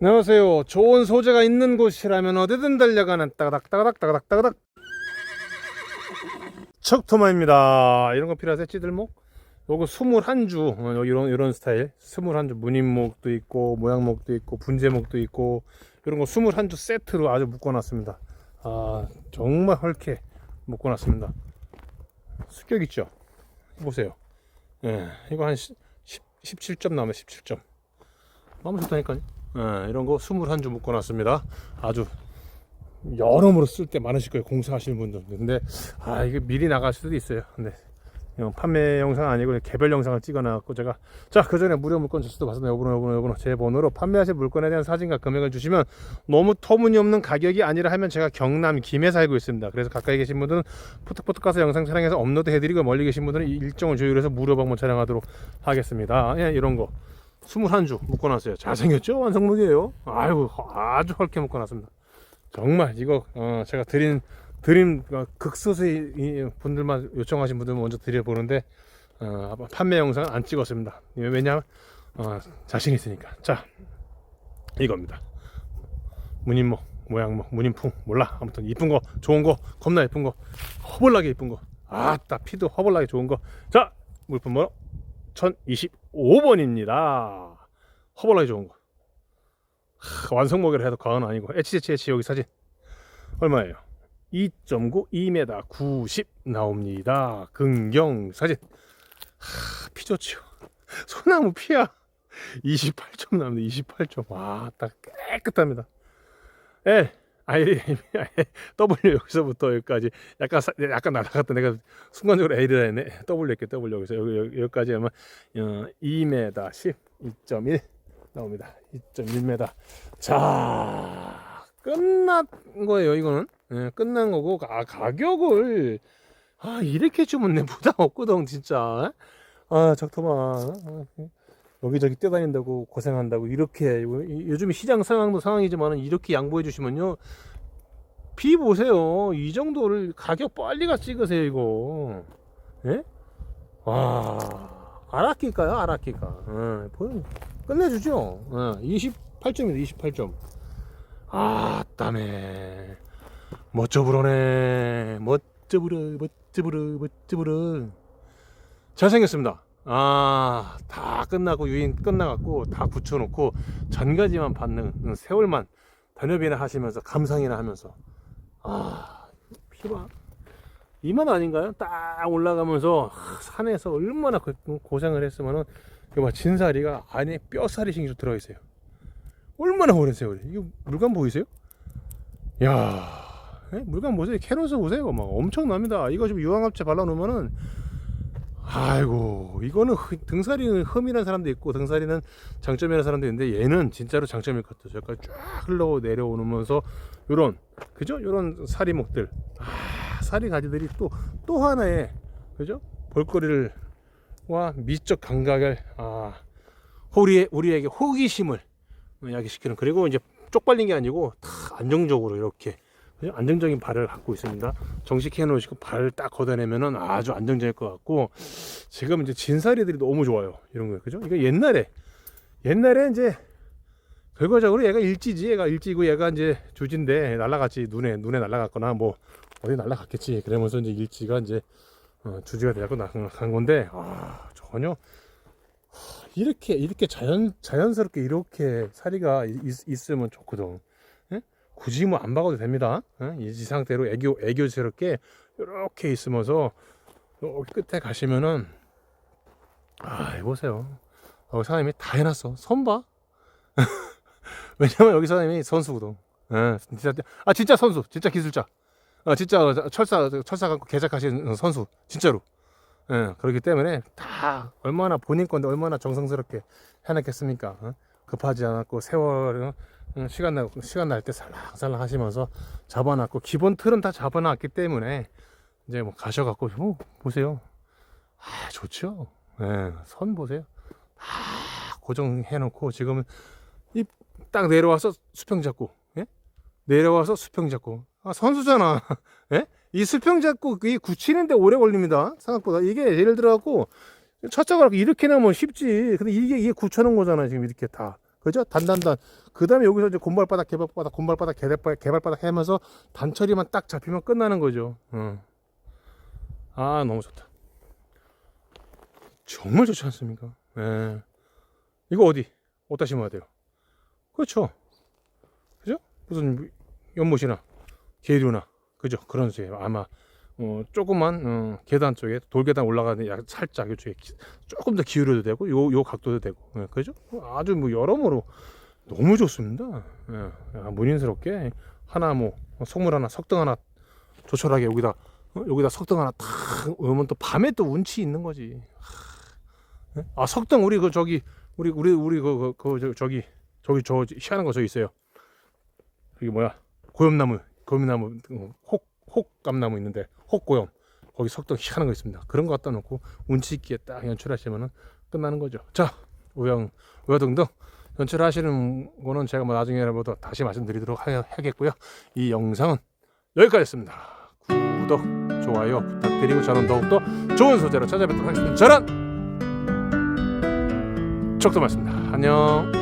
안녕하세요. 좋은 소재가 있는 곳이라면 어디든 달려가는 따가닥 따가닥 따가닥 척토마입니다. 이런 거 필요하세요? 찌들목? 요거 21주 어, 이런 이런 스타일 21주 무늬목도 있고 모양목도 있고 분재목도 있고 이런 거 21주 세트로 아주 묶어놨습니다. 아 정말 헐게 묶어놨습니다. 습격 있죠? 보세요. 예, 이거 한 10, 17점 나오면 17점. 너무 좋다니까요. 예, 이런 거 21주 묶어놨습니다. 아주 여러모로 쓸 때 많으실 거예요. 공사하시는 분들. 근데, 아, 이게 미리 나갈 수도 있어요. 근데, 판매 영상 아니고 개별 영상을 찍어놔갖고 제가, 자, 그 전에 무료 물건 제수도 봤습니다. 요번호, 요번호, 요번호. 제 번호로 판매하실 물건에 대한 사진과 금액을 주시면 너무 터무니없는 가격이 아니라 하면 제가 경남 김해 살고 있습니다. 그래서 가까이 계신 분들은 포톡포톡 가서 영상 촬영해서 업로드 해드리고 멀리 계신 분들은 일정을 조율해서 무료 방문 촬영하도록 하겠습니다. 예, 이런 거. 21주 묶어놨어요. 잘생겼죠? 완성목이에요. 아이고, 아주 헐게 묶어놨습니다. 정말 이거 어, 제가 드린 드림 어, 극소수의 이 분들만 요청하신 분들 먼저 드려보는데 어, 판매 영상은 안 찍었습니다. 왜냐하면 어, 자신 있으니까. 자, 이겁니다. 무늬목, 모양목, 무늬풍 몰라. 아무튼 이쁜 거, 좋은 거, 겁나 예쁜 거, 허벌나게 예쁜 거. 아따 피도 허벌나게 좋은 거. 자, 물품 번호 1025번입니다. 허벌나게 좋은 거. 하, 완성목이라 해도 과언 아니고 HHH 여기 사진 얼마예요? 2.9 2m 90 나옵니다. 긍정 사진 하, 피 좋죠. 소나무 피야 28점 나옵니다. 28점 와 딱 깨끗합니다. L I W 여기서부터 여기까지 약간 사- 약간 날아갔다 내가 순간적으로 L이라 했네 W 이렇게 W 여기서 여기, 여기 여기까지 하면 어, 2m 10 2.1 나옵니다. 2.1m. 자, 끝난 거예요, 이거는. 예, 끝난 거고, 아, 가격을, 아, 이렇게 주면 내 부담 없거든, 진짜. 아, 적토마. 아, 여기저기 뛰어다닌다고 고생한다고, 이렇게. 요즘 시장 상황도 상황이지만 이렇게 양보해 주시면요. 비 보세요. 이 정도를 가격 빨리가 찍으세요, 이거. 예? 와, 아라킬까요, 아라킬까. 예. 끝내주죠. 어, 28점이다, 28점. 아, 땀에. 멋져 부르네. 멋져 부르, 멋져 부르, 멋져 부르. 잘생겼습니다. 아, 다 끝나고, 유인 끝나갖고, 다 붙여놓고, 전가지만 받는 세월만 단협이나 하시면서, 감상이나 하면서. 아, 피봐. 이만 아닌가요? 딱 올라가면서, 하, 산에서 얼마나 그- 고생을 했으면은, 이거 봐, 진사리가 안에 뼈살이 생겨 들어가 있어요. 얼마나 오랜 세월이. 이거 물감 보이세요? 야, 예? 물감 보세요. 캐논스 보세요. 막 엄청납니다. 이거 좀 유황합체 발라놓으면은, 아이고, 이거는 흐- 등살이는 흠이라는 사람도 있고, 등살이는 장점이라는 사람도 있는데, 얘는 진짜로 장점일 것 같아요. 저까지 쫙 흘러 내려오면서, 요런, 그죠? 요런 사리목들. 아, 사리 가지들이 또, 또 하나의, 그죠? 볼거리를 와 미적 감각을 아 우리 우리에게 호기심을 야기시키는 그리고 이제 쪽발린 게 아니고 다 안정적으로 이렇게? 안정적인 발을 갖고 있습니다. 정식해 놓으시고 발을 딱 걷어내면은 아주 안정적일 것 같고 지금 이제 진사리들이 너무 좋아요. 이런 거 그죠? 이거 옛날에 옛날에 이제 결과적으로 얘가 일지지 얘가 일지고 얘가 이제 주지인데 날라갔지 눈에 눈에 날라갔거나 뭐 어디 날라갔겠지 그러면서 이제 일지가 이제 어, 주지가 되고 나간 건데 아, 전혀 하, 이렇게 이렇게 자연 자연스럽게 이렇게 사리가 있, 으면 좋거든. 예? 굳이 뭐 안 박아도 됩니다. 예? 이 상태로 애교 애교스럽게 이렇게 있으면서 끝에 가시면은 아 보세요. 여기 사장님이 다 해놨어. 선 봐. 왜냐면 여기 사장님이 선수거든. 예, 진짜 아 진짜 선수, 진짜 기술자. 어, 진짜 철사 철사 갖고 개작하신 선수 진짜로. 예, 그렇기 때문에 다 얼마나 본인 건데 얼마나 정성스럽게 해놨겠습니까? 어? 급하지 않았고 세월 어? 응, 시간 날 시간 날 때 살랑살랑 하시면서 잡아놨고 기본 틀은 다 잡아놨기 때문에 이제 뭐 가셔갖고 뭐 보세요. 아 좋죠. 예, 선 보세요. 다 고정해놓고 지금 이딱 내려와서 수평 잡고 예? 내려와서 수평 잡고 아 선수잖아. 예? 이 수평 잡고 이 굳히는데 오래 걸립니다. 생각보다 이게 예를 들어갖고 첫작을 이렇게 나면 쉽지. 근데 이게 이게 굳혀놓은 거잖아 지금 이렇게 다. 그죠? 단단단. 그 다음에 여기서 이제 곰발바닥, 개발바닥, 곰발바닥, 개발바닥, 개발바닥 하면서 단처리만 딱 잡히면 끝나는 거죠. 어. 아, 너무 좋다. 정말 좋지 않습니까? 예. 이거 어디? 어디다 심어야 돼요? 그렇죠. 그죠? 무슨 연못이나 계류나 그죠? 그런 새 아마 어, 조금만 어, 계단 쪽에 돌계단 올라가는 약 살짝 이쪽에 기- 조금 더 기울여도 되고 요 요 각도도 되고 예, 그죠? 아주 뭐 여러모로 너무 좋습니다. 예, 아, 문인스럽게 하나 뭐 속물 하나 석등 하나 조촐하게 여기다 어, 여기다 석등 하나 탁 오면 또 밤에 또 운치 있는 거지. 하, 예? 아 석등 우리 그 저기 우리 우리 우리 그, 그, 그 저, 저기 저기 저 희한한 거저 있어요. 이게 뭐야? 고염나무, 고염나무, 어, 혹 혹감나무 있는데 혹고염 거기 석등 희한한 거 있습니다. 그런 거 갖다 놓고 운치 있게 딱 연출하시면은 끝나는 거죠. 자, 우영 우여등등 연출하시는 거는 제가 뭐 나중에라도 다시 말씀드리도록 하, 하겠고요. 이 영상은 여기까지였습니다. 구독, 좋아요 부탁드리고 저는 더욱더 좋은 소재로 찾아뵙도록 하겠습니다. 저는 척도 맞습니다. 안녕.